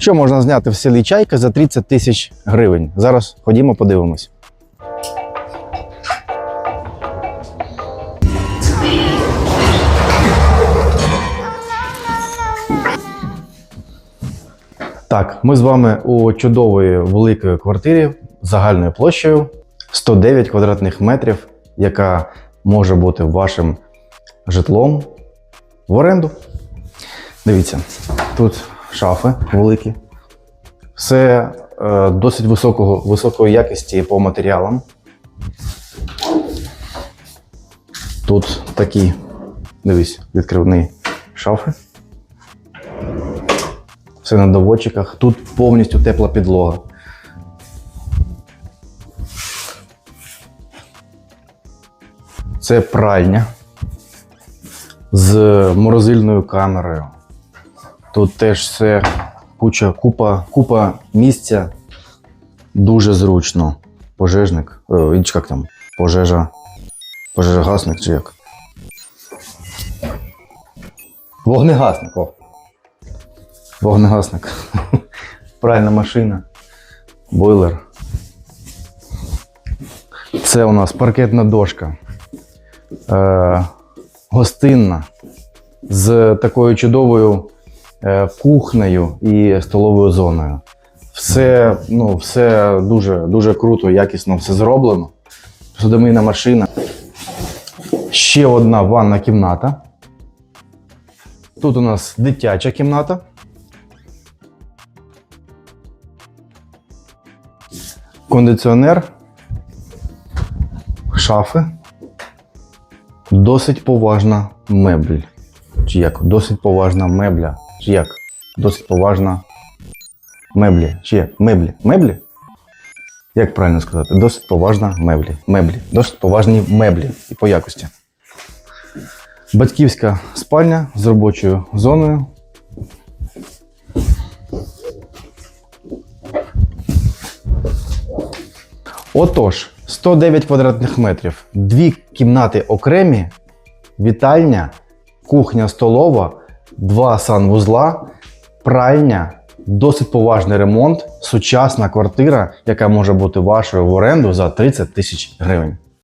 Що можна зняти в селі Чайка за 30 тисяч гривень? Зараз ходімо, подивимось. Так, ми з вами у чудової великої квартирі загальною площею 109 квадратних метрів, яка може бути вашим житлом в оренду. Дивіться, тут шафи великі. Все е, досить високого, високої якості по матеріалам. Тут такі, дивись, відкривні шафи. Все на доводчиках. Тут повністю тепла підлога. Це пральня з морозильною камерою. Тут теж все куча, купа, купа місця. Дуже зручно. Пожежник. О, як там? Пожежа. Пожежогасник чи як? Вогнегасник. О. Вогнегасник. Пральна машина. Бойлер. Це у нас паркетна дошка. Е, гостинна з такою чудовою кухнею і столовою зоною. Все, ну, все дуже, дуже круто, якісно все зроблено. Судомийна машина. Ще одна ванна кімната. Тут у нас дитяча кімната. Кондиціонер. Шафи. Досить поважна мебель. Чи як? Досить поважна мебля. Чи як? Досить поважна меблі. Чи як? Меблі. Меблі? Як правильно сказати? Досить поважна меблі. Меблі. Досить поважні меблі і по якості. Батьківська спальня з робочою зоною. Отож, 109 квадратних метрів, дві кімнати окремі, вітальня, кухня столова, два санвузла, пральня, досить поважний ремонт, сучасна квартира, яка може бути вашою в оренду за 30 тисяч гривень.